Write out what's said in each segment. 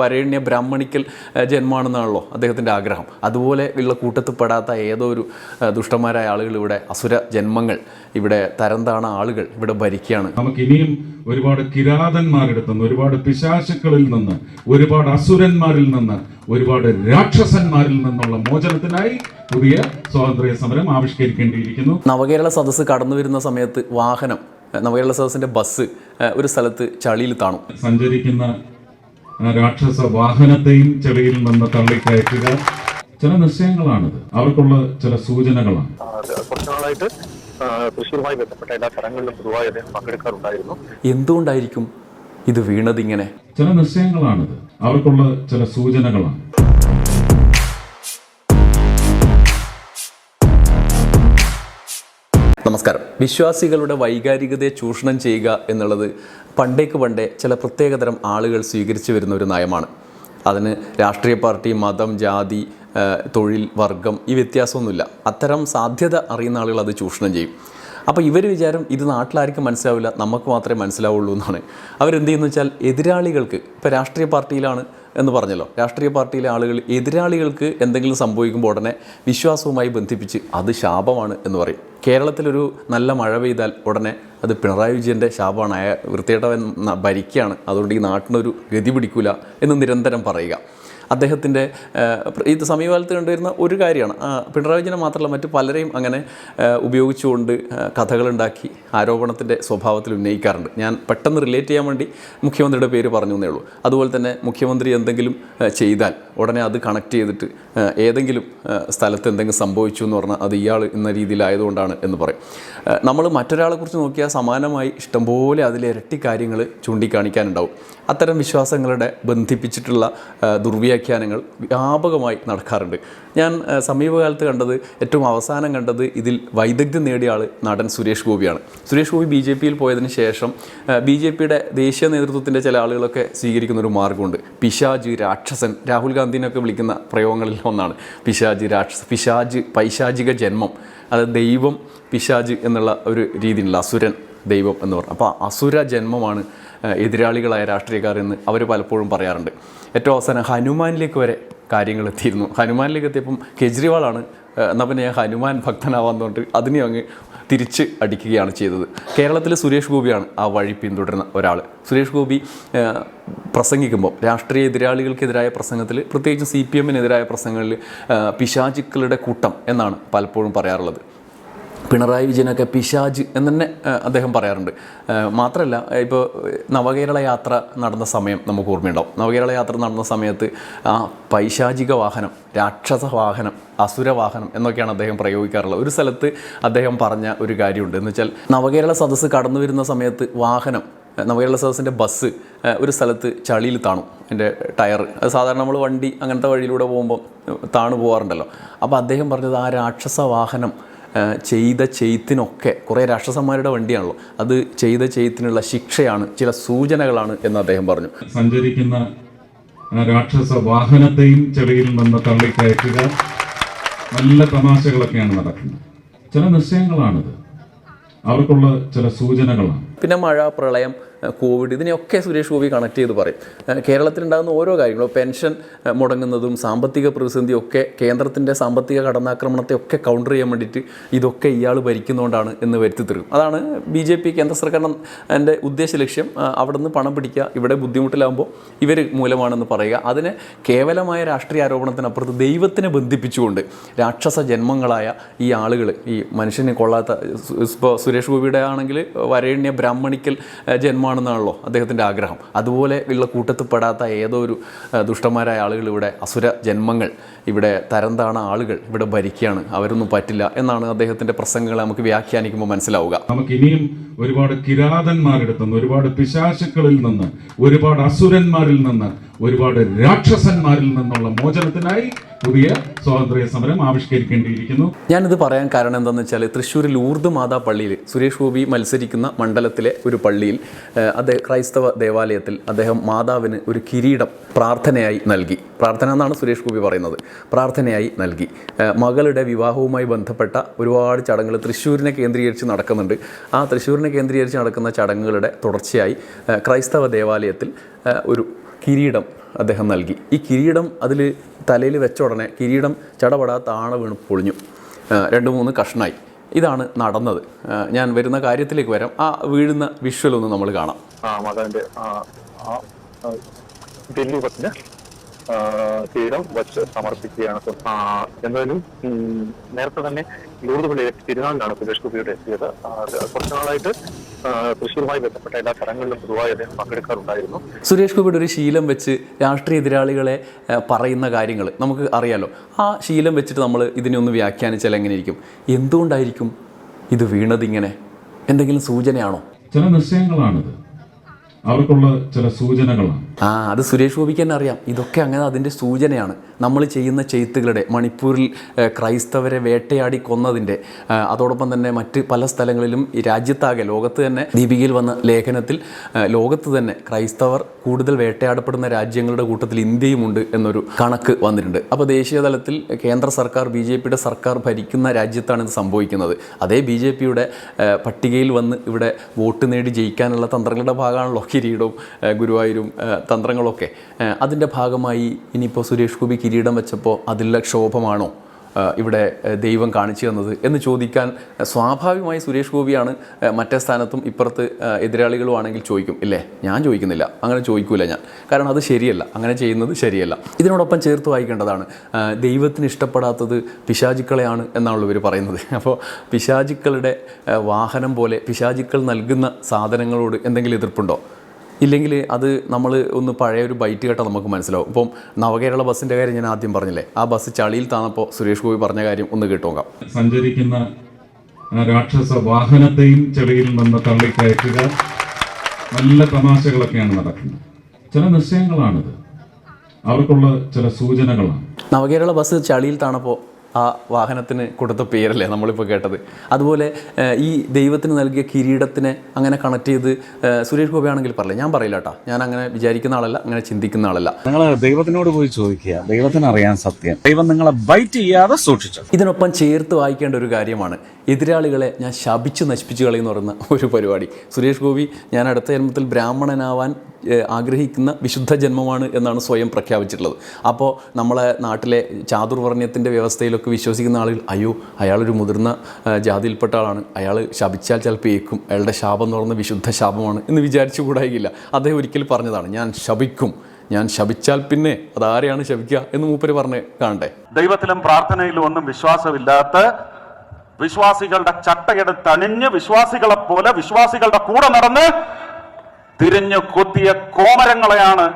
വരേണ്യ Brahmanical ജന്മാണെന്നാണല്ലോ ജന്മമാണെന്നാണല്ലോ അദ്ദേഹത്തിന്റെ ആഗ്രഹം. അതുപോലെ ഉള്ള കൂട്ടത്തിൽ പെടാത്ത ഏതോ ഒരു ദുഷ്ടന്മാരായ ആളുകൾ ഇവിടെ അസുര ജന്മങ്ങൾ ഇവിടെ തരംതാണ ആളുകൾ ഇവിടെ ഭരിക്കുകയാണ്. നമുക്ക് ഇനിയും ഒരുപാട് കിരാതന്മാരുടെ നിന്ന് ഒരുപാട് പിശാശുക്കളിൽ നിന്ന് ഒരുപാട് അസുരന്മാരിൽ നിന്ന് ഒരുപാട് രാക്ഷസന്മാരിൽ നിന്നുള്ള മോചനത്തിനായി പുതിയ സ്വാതന്ത്ര്യ സമരം ആവിഷ്കരിക്കേണ്ടിയിരിക്കുന്നു. നവകേരള സദസ്സ് കടന്നു വരുന്ന സമയത്ത് വാഹനം നവകേരള സദസ്സിന്റെ ബസ് ഒരു സ്ഥലത്ത് ചളിയിൽ താണു. സഞ്ചരിക്കുന്ന രാക്ഷസ വാഹനത്തെയും ചെളിയിൽ നിന്ന് തള്ളിക്കയറ്റുക ചില നിശ്ചയങ്ങളാണിത്. അവർക്കുള്ള ചില സൂചനകളാണ്. കുറച്ച് നാളായിട്ട് തൃശ്ശൂരുമായി ബന്ധപ്പെട്ട എല്ലാ സ്ഥലങ്ങളിലും പൊതുവായി അദ്ദേഹം പങ്കെടുക്കാറുണ്ടായിരുന്നു. എന്തുകൊണ്ടായിരിക്കും ഇത് വീണതിങ്ങനെ? ചില നിശ്ചയങ്ങളാണിത്. അവർക്കുള്ള ചില സൂചനകളാണ്. നമസ്കാരം. വിശ്വാസികളുടെ വൈകാരികതയെ ചൂഷണം ചെയ്യുക എന്നുള്ളത് പണ്ടേക്ക് പണ്ടേ ചില പ്രത്യേകതരം ആളുകൾ സ്വീകരിച്ചു വരുന്ന ഒരു നയമാണ്. അതിന് രാഷ്ട്രീയ പാർട്ടി മതം ജാതി തൊഴിൽ വർഗം ഈ വ്യത്യാസമൊന്നുമില്ല. അത്തരം സാധ്യത അറിയുന്ന ആളുകൾ അത് ചൂഷണം ചെയ്യും. അപ്പോൾ ഇവർ വിചാരം ഇത് നാട്ടിലാർക്കും മനസ്സിലാവില്ല നമുക്ക് മാത്രമേ മനസ്സിലാവുള്ളൂ എന്നാണ്. അവരെന്ത് ചെയ്യുന്നു വെച്ചാൽ എതിരാളികൾക്ക് ഇപ്പോൾ രാഷ്ട്രീയ പാർട്ടിയിലാണ് എന്ന് പറഞ്ഞല്ലോ. രാഷ്ട്രീയ പാർട്ടിയിലെ ആളുകൾ എതിരാളികൾക്ക് എന്തെങ്കിലും സംഭവിക്കുമ്പോൾ ഉടനെ വിശ്വാസവുമായി ബന്ധിപ്പിച്ച് അത് ശാപമാണ് എന്ന് പറയും. കേരളത്തിലൊരു നല്ല മഴ പെയ്താൽ ഉടനെ അത് പിണറായി വിജയന്റെ ശാപമാണ്. അയാൾ വൃത്തിയേട്ടവൻ ഭരിക്കുകയാണ്. അതുകൊണ്ട് ഈ നാട്ടിനൊരു ഗതി പിടിക്കില്ല എന്ന് നിരന്തരം പറയുക. അദ്ദേഹത്തിന്റെ ഈ സമീപകാലത്ത് കണ്ടുവരുന്ന ഒരു കാര്യമാണ്. പിണറായി വിജയനെ മാത്രമല്ല മറ്റ് പലരെയും അങ്ങനെ ഉപയോഗിച്ചുകൊണ്ട് കഥകളുണ്ടാക്കി ആരോപണത്തിന്റെ സ്വഭാവത്തിൽ ഉന്നയിക്കാറുണ്ട്. ഞാൻ പെട്ടെന്ന് റിലേറ്റ് ചെയ്യാൻ വേണ്ടി മുഖ്യമന്ത്രിയുടെ പേര് പറഞ്ഞു എന്നേ ഉള്ളൂ. അതുപോലെ തന്നെ മുഖ്യമന്ത്രി എന്തെങ്കിലും ചെയ്താൽ ഉടനെ അത് കണക്ട് ചെയ്തിട്ട് ഏതെങ്കിലും സ്ഥലത്ത് എന്തെങ്കിലും സംഭവിച്ചു എന്ന് പറഞ്ഞാൽ അത് ഇയാൾ എന്ന രീതിയിലായതുകൊണ്ടാണ് എന്ന് പറയും. നമ്മൾ മറ്റൊരാളെ കുറിച്ച് നോക്കിയാൽ സമാനമായി ഇഷ്ടംപോലെ അതിലെ ഇരട്ടി കാര്യങ്ങൾ ചൂണ്ടിക്കാണിക്കാനുണ്ടാവും. അത്തരം വിശ്വാസങ്ങളുടെ ബന്ധിപ്പിച്ചിട്ടുള്ള ദുർവ്യാഖ്യാനങ്ങൾ വ്യാപകമായി നടക്കാറുണ്ട്. ഞാൻ സമീപകാലത്ത് കണ്ടത് ഏറ്റവും അവസാനം കണ്ടത് ഇതിൽ വൈദഗ്ധ്യം നേടിയ ആൾ നടൻ സുരേഷ് ഗോപിയാണ്. സുരേഷ് ഗോപി ബി ജെ പിയിൽ പോയതിന് ശേഷം ബി ജെ പിയുടെ ദേശീയ നേതൃത്വത്തിന്റെ ചില ആളുകളൊക്കെ സ്വീകരിക്കുന്ന ഒരു മാർഗമുണ്ട്. പിശാജ് രാക്ഷസൻ രാഹുൽ ഗാന്ധിനൊക്കെ വിളിക്കുന്ന പ്രയോഗങ്ങളിൽ ഒന്നാണ്. പിശാജ് രാക്ഷസ പിശാജ് പൈശാചിക ജന്മം. അത് ദൈവം പിശാജ് എന്നുള്ള ഒരു രീതിയിലുള്ള അസുരൻ ദൈവം എന്ന് പറഞ്ഞു അപ്പോൾ അസുര ജന്മമാണ് എതിരാളികളായ രാഷ്ട്രീയക്കാർ എന്ന് അവർ പലപ്പോഴും പറയാറുണ്ട്. ഏറ്റവും അവസാനം ഹനുമാനിലേക്ക് വരെ കാര്യങ്ങൾ എത്തിയിരുന്നു. ഹനുമാനിലേക്ക് എത്തിയപ്പം കെജ്രിവാളാണ് എന്നാൽ പിന്നെ ഞാൻ ഹനുമാൻ ഭക്തനാവാന്നുകൊണ്ട് അതിനെ അങ്ങ് തിരിച്ച് അടിക്കുകയാണ് ചെയ്തത്. കേരളത്തിലെ സുരേഷ് ഗോപിയാണ് ആ വഴി പിന്തുടരുന്ന ഒരാൾ സുരേഷ് ഗോപി പ്രസംഗിക്കുമ്പോൾ രാഷ്ട്രീയ എതിരാളികൾക്കെതിരായ പ്രസംഗത്തിൽ പ്രത്യേകിച്ച് സി പി എമ്മിനെതിരായ പ്രസംഗങ്ങളിൽ പിശാചുക്കളുടെ കൂട്ടം എന്നാണ് പലപ്പോഴും പറയാറുള്ളത്. പിണറായി വിജയനൊക്കെ പിശാജ് എന്ന് തന്നെ അദ്ദേഹം പറയാറുണ്ട്. മാത്രമല്ല ഇപ്പോൾ നവകേരള യാത്ര നടന്ന സമയം നമുക്ക് ഓർമ്മയുണ്ടാവും. നവകേരള യാത്ര നടന്ന സമയത്ത് ആ പൈശാചിക വാഹനം രാക്ഷസ വാഹനം അസുര വാഹനം എന്നൊക്കെയാണ് അദ്ദേഹം പ്രയോഗിക്കാറുള്ളത്. ഒരു സ്ഥലത്ത് അദ്ദേഹം പറഞ്ഞ ഒരു കാര്യമുണ്ട്. എന്ന് വെച്ചാൽ നവകേരള സദസ്സ് കടന്നു വരുന്ന സമയത്ത് വാഹനം നവകേരള സദസ്സിന്റെ ബസ് ഒരു സ്ഥലത്ത് ചളിയിൽ താണു. എന്റെ ടയർ അത് സാധാരണ നമ്മൾ വണ്ടി അങ്ങനത്തെ വഴിയിലൂടെ പോകുമ്പോൾ താണു പോകാറുണ്ടല്ലോ അപ്പോൾ അദ്ദേഹം പറഞ്ഞത് ആ രാക്ഷസ വാഹനം ചെയ്ത ചെയ്ത്തിനൊക്കെ കുറേ രാക്ഷസന്മാരുടെ വണ്ടിയാണല്ലോ. അത് ചെയ്ത ചെയ്ത്തിനുള്ള ശിക്ഷയാണ് ചില സൂചനകളാണ് എന്ന് അദ്ദേഹം പറഞ്ഞു. സഞ്ചരിക്കുന്ന രാക്ഷസ വാഹനത്തെയും ചെളിയിൽ നിന്ന് തള്ളിക്കയറ്റുക നല്ല തമാശകളൊക്കെയാണ് നടക്കുന്നത്. ചില നിശ്ചയങ്ങളാണിത്. അവർക്കുള്ള ചില സൂചനകളാണ്. പിന്നെ മഴ പ്രളയം കോവിഡ് ഇതിനെയൊക്കെ സുരേഷ് ഗോപി കണക്ട് ചെയ്ത് പറയും. കേരളത്തിലുണ്ടാകുന്ന ഓരോ കാര്യങ്ങളും പെൻഷൻ മുടങ്ങുന്നതും സാമ്പത്തിക പ്രതിസന്ധിയും ഒക്കെ കേന്ദ്രത്തിന്റെ സാമ്പത്തിക കടന്നാക്രമണത്തെ ഒക്കെ കൗണ്ടർ ചെയ്യാൻ വേണ്ടിയിട്ട് ഇതൊക്കെ ഇയാൾ ഭരിക്കുന്നതുകൊണ്ടാണ് എന്ന് വരുത്തി തീർക്കും അതാണ് ബി ജെ പി കേന്ദ്ര സർക്കാരിന്റെ ഉദ്ദേശ ലക്ഷ്യം. അവിടെ നിന്ന് പണം പിടിക്കുക ഇവിടെ ബുദ്ധിമുട്ടിലാകുമ്പോൾ ഇവർ മൂലമാണെന്ന് പറയുക. അതിനെ കേവലമായ രാഷ്ട്രീയ ആരോപണത്തിനപ്പുറത്ത് ദൈവത്തിനെ ബന്ധിപ്പിച്ചുകൊണ്ട് രാക്ഷസ ജന്മങ്ങളായ ഈ ആളുകൾ ഈ മനുഷ്യനെ കൊള്ളാത്ത ഇപ്പോൾ സുരേഷ് ഗോപിയുടെ ആണെങ്കിൽ വരേണ്യ ബ്രാഹ്മണിക്കൽ ഏഹ്, ജന്മമാണെന്നാണല്ലോ അദ്ദേഹത്തിന്റെ ആഗ്രഹം. അതുപോലെ ഉള്ള കൂട്ടത്തിൽ പെടാത്ത ഏതോ ഒരു ദുഷ്ടന്മാരായ ആളുകൾ ഇവിടെ അസുര ജന്മങ്ങൾ ഇവിടെ തരംതാണ ആളുകൾ ഇവിടെ ഭരിക്കുകയാണ്. അവരൊന്നും പറ്റില്ല എന്നാണ് അദ്ദേഹത്തിന്റെ പ്രസംഗങ്ങൾ നമുക്ക് വ്യാഖ്യാനിക്കുമ്പോൾ മനസ്സിലാവുക. നമുക്ക് ഇനിയും ഒരുപാട് കിരാതന്മാരുടെ നിന്ന് ഒരുപാട് പിശാശുക്കളിൽ നിന്ന് ഒരുപാട് അസുരന്മാരിൽ നിന്ന് ഒരുപാട് രാക്ഷസന്മാരിൽ നിന്നുള്ള മോചനത്തിനായി പുതിയ സ്വാതന്ത്ര്യ സമരം ആവിഷ്കരിക്കേണ്ടിയിരിക്കുന്നു. ഞാനിത് പറയാൻ കാരണം എന്താണെന്ന് വെച്ചാൽ തൃശ്ശൂരിൽ ഊർദ് മാതാ പള്ളിയിൽ സുരേഷ് ഗോപി മത്സരിക്കുന്ന മണ്ഡലത്തിലെ ഒരു പള്ളിയിൽ അദ്ദേഹം ക്രൈസ്തവ ദേവാലയത്തിൽ അദ്ദേഹം മാതാവിന് ഒരു കിരീടം പ്രാർത്ഥനയായി നൽകി. പ്രാർത്ഥന എന്നാണ് സുരേഷ് ഗോപി പറയുന്നത്. പ്രാർത്ഥനയായി നൽകി. മകളുടെ വിവാഹവുമായി ബന്ധപ്പെട്ട ഒരുപാട് ചടങ്ങുകൾ തൃശ്ശൂരിനെ കേന്ദ്രീകരിച്ച് നടക്കുന്നുണ്ട്. ആ തൃശ്ശൂരിനെ കേന്ദ്രീകരിച്ച് നടക്കുന്ന ചടങ്ങുകളുടെ തുടർച്ചയായി ക്രൈസ്തവ ദേവാലയത്തിൽ ഒരു കിരീടം അദ്ദേഹം നൽകി. ഈ കിരീടം അതിൽ തലയിൽ വെച്ച ഉടനെ കിരീടം ചടപടാ താണ വീണ് പൊളിഞ്ഞു. രണ്ട് മൂന്ന് കഷ്ണായി. ഇതാണ് നടന്നത്. ഞാൻ വരുന്ന കാര്യത്തിലേക്ക് വരാം. ആ വീഴുന്ന വിഷ്വൽ ഒന്ന് നമ്മൾ കാണാം. ആ കിരീടം വച്ച് സമർപ്പിക്കുകയാണ്. ഉം, നേരത്തെ തന്നെ ലൂർദ് പള്ളി തിരുനാളിലാണ് സുരേഷ് ഗോപിയുടെ എത്തിയത്. കുറച്ചു നാളായിട്ട് തൃശ്ശൂരുമായി ബന്ധപ്പെട്ട എല്ലാ ചടങ്ങുകളിലും പൊതുവായി അദ്ദേഹം പങ്കെടുക്കാറുണ്ടായിരുന്നു. സുരേഷ് ഗോപിയുടെ ഒരു ശീലം വെച്ച് രാഷ്ട്രീയ എതിരാളികളെ പറയുന്ന കാര്യങ്ങൾ നമുക്ക് അറിയാലോ. ആ ശീലം വെച്ചിട്ട് നമ്മൾ ഇതിനെ ഒന്ന് വ്യാഖ്യാനിച്ചാൽ എങ്ങനെ ഇരിക്കും എന്തുകൊണ്ടായിരിക്കും ഇത് വീണതിങ്ങനെ? എന്തെങ്കിലും സൂചനയാണോ? ചില നിശ്ചയങ്ങളാണിത്. അവർക്കുള്ള ചില സൂചനകളാണ്. ആ അത് സുരേഷ് ഗോപിക്ക് തന്നെ അറിയാം. ഇതൊക്കെ അങ്ങനെ അതിന്റെ സൂചനയാണ്. നമ്മൾ ചെയ്യുന്ന ചെയ്ത്തുകളുടെ മണിപ്പൂരിൽ ക്രൈസ്തവരെ വേട്ടയാടി കൊന്നതിന്റെ അതോടൊപ്പം തന്നെ മറ്റ് പല സ്ഥലങ്ങളിലും രാജ്യത്താകെ ലോകത്ത് തന്നെ ദീപികയിൽ വന്ന ലേഖനത്തിൽ ലോകത്ത് തന്നെ ക്രൈസ്തവർ കൂടുതൽ വേട്ടയാടപ്പെടുന്ന രാജ്യങ്ങളുടെ കൂട്ടത്തിൽ ഇന്ത്യയുമുണ്ട് എന്നൊരു കണക്ക് വന്നിട്ടുണ്ട്. അപ്പോൾ ദേശീയ തലത്തിൽ കേന്ദ്ര സർക്കാർ ബി ജെ പിയുടെ സർക്കാർ ഭരിക്കുന്ന രാജ്യത്താണ് ഇത് സംഭവിക്കുന്നത്. അതേ ബി ജെ പിയുടെ പട്ടികയിൽ വന്ന് ഇവിടെ വോട്ട് നേടി ജയിക്കാനുള്ള തന്ത്രങ്ങളുടെ ഭാഗമാണല്ലോ കിരീടവും ഗുരുവായൂരും തന്ത്രങ്ങളൊക്കെ. അതിന്റെ ഭാഗമായി ഇനിയിപ്പോൾ സുരേഷ് ഗോപി കിരീടം വെച്ചപ്പോൾ അതിലുള്ള ക്ഷോഭമാണോ ഇവിടെ ദൈവം കാണിച്ചു തന്നത് എന്ന് ചോദിക്കാൻ സ്വാഭാവികമായി സുരേഷ് ഗോപിയാണ് മറ്റേ സ്ഥാനത്തും ഇപ്പുറത്ത് എതിരാളികളുമാണെങ്കിൽ ചോദിക്കും ഇല്ലേ ഞാൻ ചോദിക്കുന്നില്ല അങ്ങനെ ചോദിക്കൂല ഞാൻ. കാരണം അത് ശരിയല്ല അങ്ങനെ ചെയ്യുന്നത് ശരിയല്ല. ഇതിനോടൊപ്പം ചേർത്ത് വായിക്കേണ്ടതാണ് ദൈവത്തിന് ഇഷ്ടപ്പെടാത്തത് പിശാചുക്കളെയാണ് എന്നാണല്ലോ ഇവർ പറയുന്നത്. അപ്പോൾ പിശാചുക്കളുടെ വാഹനം പോലെ പിശാചുക്കൾ നൽകുന്ന സാധനങ്ങളോട് എന്തെങ്കിലും എതിർപ്പുണ്ടോ? ഇല്ലെങ്കിൽ അത് നമ്മൾ ഒന്ന് പഴയ ഒരു ബൈറ്റ് കേട്ടാൽ നമുക്ക് മനസ്സിലാവും. ഇപ്പം നവകേരള ബസ്സിന്റെ കാര്യം ഞാൻ ആദ്യം പറഞ്ഞില്ലേ? ആ ബസ് ചളിയിൽ താന്നപ്പോൾ സുരേഷ് ഗോപി പറഞ്ഞ കാര്യം ഒന്ന് കേട്ടോക്കാം സഞ്ചരിക്കുന്ന രാക്ഷസ വാഹനത്തെയും ചെളിയിൽ നിന്ന് തള്ളിക്കയറ്റുക. നല്ല തമാശകളൊക്കെയാണ് നടക്കുന്നത്. ചില നിശ്ചയങ്ങളാണിത്. അവർക്കുള്ള ചില സൂചനകളാണ്. നവകേരള ബസ് ചളിയിൽ താണപ്പോൾ ആ വാഹനത്തിന് കൊടുത്ത പേരല്ലേ നമ്മളിപ്പോൾ കേട്ടത്. അതുപോലെ ഈ ദൈവത്തിന് നൽകിയ കിരീടത്തിനെ അങ്ങനെ കണക്ട് ചെയ്ത് സുരേഷ് ഗോപി ആണെങ്കിൽ പറയില്ല ഞാൻ പറയില്ല കേട്ടോ ഞാൻ അങ്ങനെ വിചാരിക്കുന്ന ആളല്ല അങ്ങനെ ചിന്തിക്കുന്ന ആളല്ല. നിങ്ങൾ ദൈവത്തിനോട് പോയി ചോദിക്കുക. ദൈവത്തിന് അറിയാൻ സത്യം. ദൈവം നിങ്ങളെ ബൈറ്റ് ചെയ്യാതെ സൂക്ഷിച്ചു. ഇതിനൊപ്പം ചേർത്ത് വായിക്കേണ്ട ഒരു കാര്യമാണ്. എതിരാളികളെ ഞാൻ ശപിച്ച് നശിപ്പിച്ച് കളയെന്ന് പറയുന്ന ഒരു പരിപാടി. സുരേഷ് ഗോപി ഞാൻ അടുത്ത ജന്മത്തിൽ ബ്രാഹ്മണനാവാൻ ആഗ്രഹിക്കുന്ന വിശുദ്ധ ജന്മമാണ് എന്നാണ് സ്വയം പ്രഖ്യാപിച്ചിട്ടുള്ളത്. അപ്പോൾ നമ്മളെ നാട്ടിലെ ചാതുർവർണയത്തിന്റെ വ്യവസ്ഥയിലൊക്കെ വിശ്വസിക്കുന്ന ആളുകൾ അയ്യോ അയാളൊരു മുതിർന്ന ജാതിയിൽപ്പെട്ട ആളാണ്. അയാൾ ശപിച്ചാൽ ചിലപ്പോൾ ഏക്കും അയാളുടെ ശാപം എന്ന് പറയുന്ന വിശുദ്ധ ശാപമാണ് എന്ന് വിചാരിച്ചു കൂടായില്ല. അദ്ദേഹം ഒരിക്കൽ പറഞ്ഞതാണ് ഞാൻ ശപിക്കും. ഞാൻ ശപിച്ചാൽ പിന്നെ അതാരെയാണ് ശപിക്കുക? എന്ന് മൂപ്പര് പറഞ്ഞ് കാണണ്ടേ. ദൈവത്തിലും പ്രാർത്ഥനയിലും ഒന്നും വിശ്വാസമില്ലാത്ത വിശ്വാസികളുടെ ചട്ടയെടുത്ത് അണിഞ്ഞ് വിശ്വാസികളെ പോലെ വിശ്വാസികളുടെ കൂടെ നടന്ന് തിരിഞ്ഞു കൊത്തിയ കോമരങ്ങളെയാണ്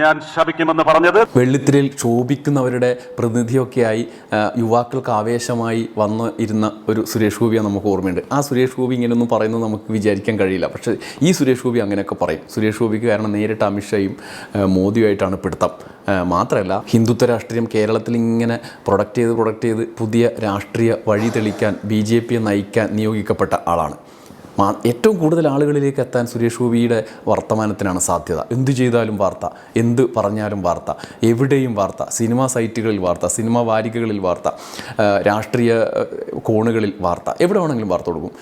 ഞാൻ ശപിക്കുമെന്ന് പറഞ്ഞത് വെള്ളിത്തിരയിൽ ക്ഷോഭിക്കുന്നവരുടെ പ്രതിനിധിയൊക്കെയായി യുവാക്കൾക്ക് ആവേശമായി വന്നു ഇരുന്ന ഒരു സുരേഷ് ഗോപിയാണ് നമുക്ക് ഓർമ്മയുണ്ട്. ആ സുരേഷ് ഗോപി ഇങ്ങനെയൊന്നും പറയുന്നത് നമുക്ക് വിചാരിക്കാൻ കഴിയില്ല. പക്ഷേ ഈ സുരേഷ് ഗോപി അങ്ങനെയൊക്കെ പറയും. സുരേഷ് ഗോപിക്ക് കാരണം നേരിട്ട് അമിത്ഷായും മോദിയുമായിട്ടാണ് പിടുത്തം. മാത്രമല്ല ഹിന്ദുത്വ രാഷ്ട്രീയം കേരളത്തിൽ ഇങ്ങനെ പ്രൊഡക്റ്റ് ചെയ്ത് പ്രൊഡക്റ്റ് ചെയ്ത് പുതിയ രാഷ്ട്രീയ വഴി തെളിക്കാൻ ബി ജെ പിയെ നയിക്കാൻ നിയോഗിക്കപ്പെട്ട ആളാണ്. ഏറ്റവും കൂടുതൽ ആളുകളിലേക്ക് എത്താൻ സുരേഷ് ഗോപിയുടെ വർത്തമാനത്തിനാണ് സാധ്യത. എന്തു ചെയ്താലും വാർത്ത എന്ത് പറഞ്ഞാലും വാർത്ത എവിടെയും വാർത്ത സിനിമാ സൈറ്റുകളിൽ വാർത്ത സിനിമാ വാരികകളിൽ വാർത്ത രാഷ്ട്രീയ കോണുകളിൽ വാർത്ത എവിടെ വേണമെങ്കിലും വാർത്ത കൊടുക്കും.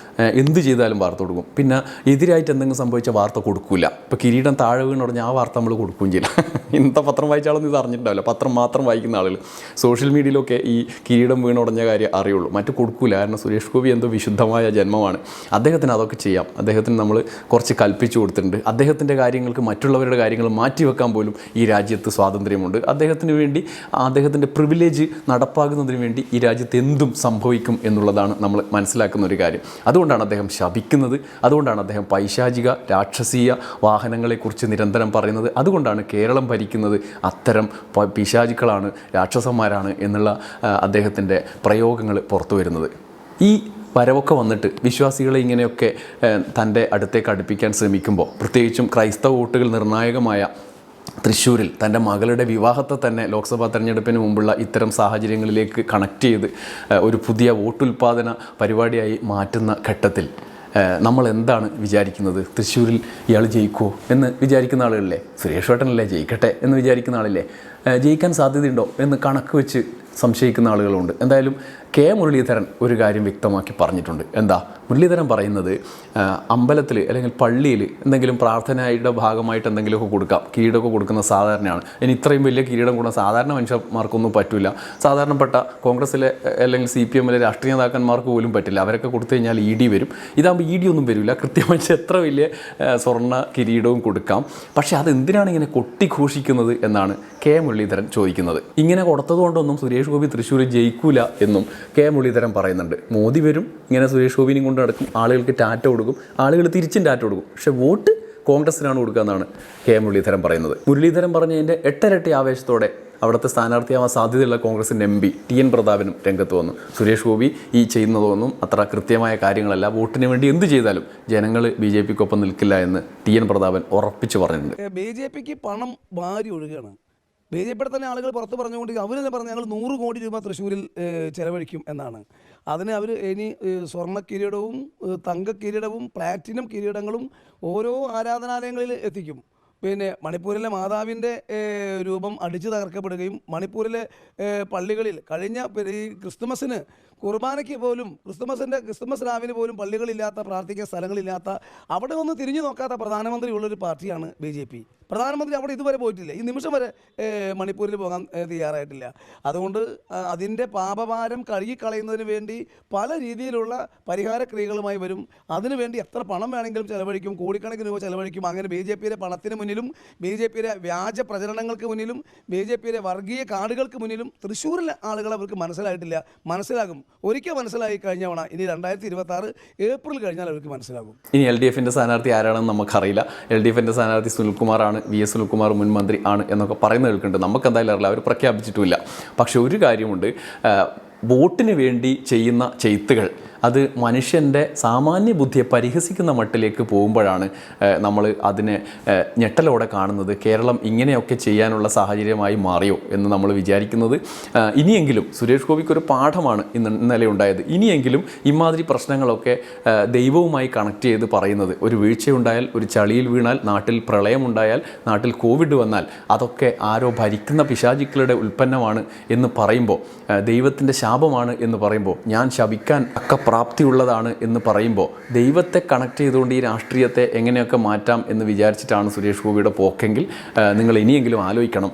എന്ത് ചെയ്താലും വാർത്ത കൊടുക്കും. പിന്നെ എതിരായിട്ട് എന്തെങ്കിലും സംഭവിച്ച വാർത്ത കൊടുക്കില്ല ഇപ്പോൾ കിരീടം താഴെ വീണ് പറഞ്ഞാൽ ആ വാർത്ത നമ്മൾ കൊടുക്കുകയും ചെയ്യില്ല. ഇന്നത്തെ പത്രം വായിച്ചാലൊന്നും ഇത് അറിഞ്ഞിട്ടുണ്ടാവില്ല. പത്രം മാത്രം വായിക്കുന്ന ആളുകൾ സോഷ്യൽ മീഡിയയിലൊക്കെ ഈ കിരീടം വീണുടഞ്ഞ കാര്യം അറിയുള്ളൂ. മറ്റു കൊടുക്കില്ല കാരണം സുരേഷ് ഗോപി എന്തോ വിശുദ്ധമായ ജന്മമാണ്. അദ്ദേഹത്തിന് അതൊക്കെ ചെയ്യാം. അദ്ദേഹത്തിന് നമ്മൾ കുറച്ച് കൽപ്പിച്ചു കൊടുത്തിട്ടുണ്ട്. അദ്ദേഹത്തിന്റെ കാര്യങ്ങൾക്ക് മറ്റുള്ളവരുടെ കാര്യങ്ങൾ മാറ്റിവെക്കാൻ പോലും ഈ രാജ്യത്ത് സ്വാതന്ത്ര്യമുണ്ട്. അദ്ദേഹത്തിന് വേണ്ടി അദ്ദേഹത്തിന്റെ പ്രിവിലേജ് നടപ്പാകുന്നതിന് വേണ്ടി ഈ രാജ്യത്ത് എന്തും സംഭവിക്കും എന്നുള്ളതാണ് നമ്മൾ മനസ്സിലാക്കുന്ന ഒരു കാര്യം. അതുകൊണ്ടാണ് അദ്ദേഹം ശപിക്കുന്നത്. അതുകൊണ്ടാണ് അദ്ദേഹം പൈശാചിക രാക്ഷസീയ വാഹനങ്ങളെക്കുറിച്ച് നിരന്തരം പറയുന്നത്. അതുകൊണ്ടാണ് കേരളം ഭരിക്കുന്നത് അത്തരം പിശാചുക്കളാണ് രാക്ഷസന്മാരാണ് എന്നുള്ള അദ്ദേഹത്തിന്റെ പ്രയോഗങ്ങൾ പുറത്തു വരുന്നത് ഈ വരവൊക്കെ വന്നിട്ട് വിശ്വാസികളെ ഇങ്ങനെയൊക്കെ തന്റെ അടുത്തേക്ക് അടുപ്പിക്കാൻ ശ്രമിക്കുമ്പോൾ പ്രത്യേകിച്ചും ക്രൈസ്തവ വോട്ടുകൾ നിർണായകമായ തൃശ്ശൂരിൽ തന്റെ മകളുടെ വിവാഹത്തെ തന്നെ ലോക്സഭാ തെരഞ്ഞെടുപ്പിന് മുമ്പുള്ള ഇത്തരം സാഹചര്യങ്ങളിലേക്ക് കണക്ട് ചെയ്ത് ഒരു പുതിയ വോട്ടുൽപാദന പരിപാടിയായി മാറ്റുന്ന ഘട്ടത്തിൽ നമ്മൾ എന്താണ് വിചാരിക്കുന്നത്? തൃശ്ശൂരിൽ ഇയാൾ ജയിക്കുമോ എന്ന് വിചാരിക്കുന്ന ആളുകളില്ലേ? സുരേഷ് ഏട്ടനല്ലേ ജയിക്കട്ടെ എന്ന് വിചാരിക്കുന്ന ആളില്ലേ? ജയിക്കാൻ സാധ്യതയുണ്ടോ എന്ന് കണക്ക് വെച്ച് സംശയിക്കുന്ന ആളുകളുണ്ട്. എന്തായാലും കെ മുരളീധരൻ ഒരു കാര്യം വ്യക്തമാക്കി പറഞ്ഞിട്ടുണ്ട്. എന്താ? മുരളീധരൻ പറയുന്നത് അമ്പലത്തിൽ അല്ലെങ്കിൽ പള്ളിയിൽ എന്തെങ്കിലും പ്രാർത്ഥനയുടെ ഭാഗമായിട്ട് എന്തെങ്കിലുമൊക്കെ കൊടുക്കാം. കിരീടമൊക്കെ കൊടുക്കുന്ന സാധാരണയാണ്. ഇനി ഇത്രയും വലിയ കിരീടം കൂടാൻ സാധാരണ മനുഷ്യന്മാർക്കൊന്നും പറ്റില്ല സാധാരണപ്പെട്ട കോൺഗ്രസ്സിലെ അല്ലെങ്കിൽ സി പി എമ്മിലെ രാഷ്ട്രീയ നേതാക്കന്മാർക്ക് പോലും പറ്റില്ല. അവരൊക്കെ കൊടുത്തു കഴിഞ്ഞാൽ ഇ ഡി വരും. ഇതാകുമ്പോൾ ഇ ഡി ഒന്നും വരില്ല കൃത്യമായിട്ട് എത്ര വലിയ സ്വർണ കിരീടവും കൊടുക്കാം. പക്ഷേ അത് എന്തിനാണ് ഇങ്ങനെ കൊട്ടിഘോഷിക്കുന്നത് എന്നാണ് കെ മുരളീധരൻ ചോദിക്കുന്നത്. ഇങ്ങനെ കൊടുത്തതുകൊണ്ടൊന്നും സുരേഷ് ഗോപി തൃശ്ശൂർ ജയിക്കൂല എന്നും കെ മുരളീധരൻ പറയുന്നുണ്ട് മോദി വരും ഇങ്ങനെ സുരേഷ് ഗോപിനെയും കൊണ്ട് നടക്കും ആളുകൾക്ക് ടാറ്റ കൊടുക്കും ആളുകൾ തിരിച്ചും ടാറ്റ കൊടുക്കും പക്ഷേ വോട്ട് കോൺഗ്രസിനാണ് കൊടുക്കുക എന്നാണ് കെ മുരളീധരൻ പറയുന്നത്. മുരളീധരൻ പറഞ്ഞതിന്റെ എട്ടരട്ടി ആവേശത്തോടെ അവിടുത്തെ സ്ഥാനാർത്ഥിയാവാൻ സാധ്യതയുള്ള കോൺഗ്രസിന്റെ എം പി ടി എൻ പ്രതാപനും രംഗത്ത് വന്നു. സുരേഷ് ഗോപി ഈ ചെയ്യുന്നതൊന്നും അത്ര കൃത്യമായ കാര്യങ്ങളല്ല. വോട്ടിന് വേണ്ടി എന്ത് ചെയ്താലും ജനങ്ങൾ ബി ജെ പിക്കൊപ്പം നിൽക്കില്ല എന്ന് ടി എൻ പ്രതാപൻ ഉറപ്പിച്ചു പറഞ്ഞിട്ടുണ്ട്. ബി ജെ പിക്ക് പണം വാരി ഒഴുകുകയാണ് ബി തന്നെ ആളുകൾ പുറത്ത് പറഞ്ഞുകൊണ്ട് അവർ തന്നെ പറഞ്ഞു ഞങ്ങൾ നൂറ് കോടി രൂപ തൃശ്ശൂരിൽ ചെലവഴിക്കും എന്നാണ്. അതിന് അവർ ഇനി സ്വർണ കിരീടവും തങ്ക കിരീടവും പ്ലാറ്റിനം കിരീടങ്ങളും ഓരോ ആരാധനാലയങ്ങളിൽ എത്തിക്കും. പിന്നെ മണിപ്പൂരിലെ മാതാവിന്റെ രൂപം അടിച്ചു തകർക്കപ്പെടുകയും മണിപ്പൂരിലെ പള്ളികളിൽ കഴിഞ്ഞ ഈ ക്രിസ്തുമസിന് കുർബാനയ്ക്ക് പോലും ക്രിസ്തുമസിന്റെ ക്രിസ്തുമസ് രാവിന് പോലും പള്ളികളില്ലാത്ത പ്രാർത്ഥിക്കാൻ സ്ഥലങ്ങളില്ലാത്ത അവിടെ ഒന്ന് തിരിഞ്ഞു നോക്കാത്ത പ്രധാനമന്ത്രി ഉള്ളൊരു പാർട്ടിയാണ് ബി ജെ പി. പ്രധാനമന്ത്രി അവിടെ ഇതുവരെ പോയിട്ടില്ല. ഈ നിമിഷം വരെ മണിപ്പൂരിൽ പോകാൻ തയ്യാറായിട്ടില്ല. അതുകൊണ്ട് അതിന്റെ പാപഭാരം കഴുകിക്കളയുന്നതിന് വേണ്ടി പല രീതിയിലുള്ള പരിഹാര ക്രിയകളുമായി വരും അതിനുവേണ്ടി എത്ര പണം വേണമെങ്കിലും ചെലവഴിക്കും കോടിക്കണക്കിന് രൂപ ചെലവഴിക്കും. അങ്ങനെ ബി ജെ പിയുടെ പണത്തിന് മുന്നിലും ബി ജെ പിയുടെ വ്യാജ പ്രചരണങ്ങൾക്ക് മുന്നിലും ബി ജെ പിയുടെ വർഗീയ കാർഡുകൾക്ക് മുന്നിലും തൃശ്ശൂരിലെ ആളുകൾ അവർക്ക് മനസ്സിലായിട്ടില്ല. മനസ്സിലാകും. ഒരിക്കൽ മനസ്സിലായി കഴിഞ്ഞവണ ഇനി രണ്ടായിരത്തി ഇരുപത്തി ആറ് ഏപ്രിൽ കഴിഞ്ഞാൽ അവർക്ക് മനസ്സിലാകും. ഇനി എൽ ഡി എഫിന്റെ സ്ഥാനാർത്ഥി ആരാണെന്ന് നമുക്കറിയില്ല. എൽ ഡി എഫിന്റെ സ്ഥാനാർത്ഥി സുനിൽകുമാറാണ് വി എസ് സുനിൽകുമാർ മുൻ മന്ത്രി ആണ് എന്നൊക്കെ പറയുന്നത് കേൾക്കുന്നുണ്ട്. നമുക്ക് എന്തായാലും അറിയില്ല അവർ പ്രഖ്യാപിച്ചിട്ടുമില്ല. പക്ഷെ ഒരു കാര്യമുണ്ട് വോട്ടിന് വേണ്ടി ചെയ്യുന്ന ചെയ്ത്തുകൾ അത് മനുഷ്യന്റെ സാമാന്യ ബുദ്ധിയെ പരിഹസിക്കുന്ന മട്ടിലേക്ക് പോകുമ്പോഴാണ് നമ്മൾ അതിനെ ഞെട്ടലോടെ കാണുന്നത്. കേരളം ഇങ്ങനെയൊക്കെ ചെയ്യാനുള്ള സാഹചര്യമായി മാറിയോ എന്ന് നമ്മൾ വിചാരിക്കുന്നത്. ഇനിയെങ്കിലും സുരേഷ് ഗോപിക്ക് ഒരു പാഠമാണ് ഇന്ന് ഇന്നലെ ഉണ്ടായത്. ഇനിയെങ്കിലും ഇമാതിരി പ്രശ്നങ്ങളൊക്കെ ദൈവവുമായി കണക്ട് ചെയ്ത് പറയുന്നത്. ഒരു വീഴ്ചയുണ്ടായാൽ ഒരു ചളിയിൽ വീണാൽ നാട്ടിൽ പ്രളയമുണ്ടായാൽ നാട്ടിൽ കോവിഡ് വന്നാൽ അതൊക്കെ ആരോ ഭരിക്കുന്ന പിശാചിക്കളുടെ ഉൽപ്പന്നമാണ് എന്ന് പറയുമ്പോൾ ദൈവത്തിന്റെ ശാപമാണ് എന്ന് പറയുമ്പോൾ ഞാൻ ശപിക്കാൻ ഒക്കെ പ്രാപ്തിയുള്ളതാണ് എന്ന് പറയുമ്പോൾ ദൈവത്തെ കണക്ട് ചെയ്തുകൊണ്ട് ഈ രാഷ്ട്രീയത്തെ എങ്ങനെയൊക്കെ മാറ്റാം എന്ന് വിചാരിച്ചിട്ടാണ് സുരേഷ് ഗോപിയുടെ പോക്കെങ്കിൽ നിങ്ങൾ ഇനിയെങ്കിലും ആലോചിക്കണം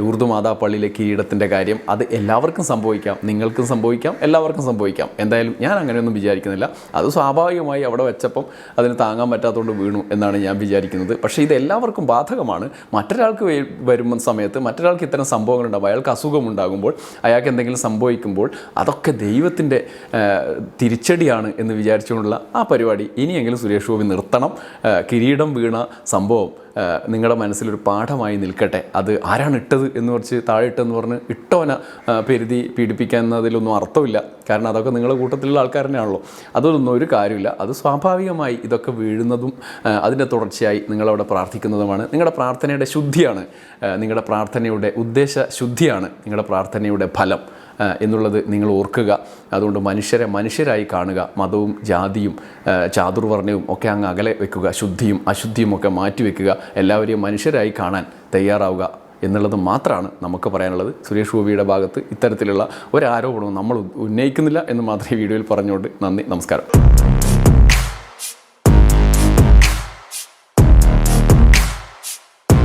ലൂർദ് മാതാ പള്ളിയിലെ കിരീടത്തിന്റെ കാര്യം. അത് എല്ലാവർക്കും സംഭവിക്കാം നിങ്ങൾക്കും സംഭവിക്കാം എല്ലാവർക്കും സംഭവിക്കാം. എന്തായാലും ഞാൻ അങ്ങനെയൊന്നും വിചാരിക്കുന്നില്ല. അത് സ്വാഭാവികമായി അവിടെ വെച്ചപ്പം അതിന് താങ്ങാൻ പറ്റാത്തതുകൊണ്ട് വീണു എന്നാണ് ഞാൻ വിചാരിക്കുന്നത്. പക്ഷേ ഇത് എല്ലാവർക്കും ബാധകമാണ്. മറ്റൊരാൾക്ക് വരുമ്പോൾ സമയത്ത് മറ്റൊരാൾക്ക് ഇത്തരം സംഭവങ്ങളുണ്ടാകും. അയാൾക്ക് അസുഖമുണ്ടാകുമ്പോൾ അയാൾക്ക് എന്തെങ്കിലും സംഭവിക്കുമ്പോൾ അതൊക്കെ ദൈവത്തിന്റെ തിരിച്ചടിയാണ് എന്ന് വിചാരിച്ചുകൊണ്ടുള്ള ആ പരിപാടി. ഇനിയെങ്കിലും സുരേഷ് ഗോപി നിർത്തണം. കിരീടം വീണ സംഭവം നിങ്ങളുടെ മനസ്സിലൊരു പാഠമായി നിൽക്കട്ടെ. അത് ആരാണ് ഇട്ടത് എന്ന് കുറച്ച് താഴെ ഇട്ടെന്ന് പറഞ്ഞ് ഇട്ടോന പെരുതി പീഡിപ്പിക്കുന്നതിലൊന്നും അർത്ഥമില്ല. കാരണം അതൊക്കെ നിങ്ങളുടെ കൂട്ടത്തിലുള്ള ആൾക്കാർ തന്നെയാണല്ലോ. അതൊന്നും ഒരു കാര്യമില്ല. അത് സ്വാഭാവികമായി ഇതൊക്കെ വീഴുന്നതും അതിന്റെ തുടർച്ചയായി നിങ്ങളവിടെ പ്രാർത്ഥിക്കുന്നതുമാണ്. നിങ്ങളുടെ പ്രാർത്ഥനയുടെ ശുദ്ധിയാണ് നിങ്ങളുടെ പ്രാർത്ഥനയുടെ ഉദ്ദേശ ശുദ്ധിയാണ് നിങ്ങളുടെ പ്രാർത്ഥനയുടെ ഫലം. എന്നുള്ളത് നിങ്ങൾ ഓർക്കുക. അതുകൊണ്ട് മനുഷ്യരെ മനുഷ്യരായി കാണുക. മതവും ജാതിയും ചാതുർവർണയവും ഒക്കെ അങ്ങ് അകലെ വെക്കുക. ശുദ്ധിയും അശുദ്ധിയും ഒക്കെ മാറ്റി വെക്കുക. എല്ലാവരെയും മനുഷ്യരായി കാണാൻ തയ്യാറാവുക എന്നുള്ളത് മാത്രമാണ് നമുക്ക് പറയാനുള്ളത്. സുരേഷ് ഗോപിയുടെ ഭാഗത്ത് ഇത്തരത്തിലുള്ള ഒരു ആരോപണവും നമ്മൾ ഉന്നയിക്കുന്നില്ല എന്ന് മാത്രമേ വീഡിയോയിൽ പറഞ്ഞുകൊണ്ട് നന്ദി നമസ്കാരം.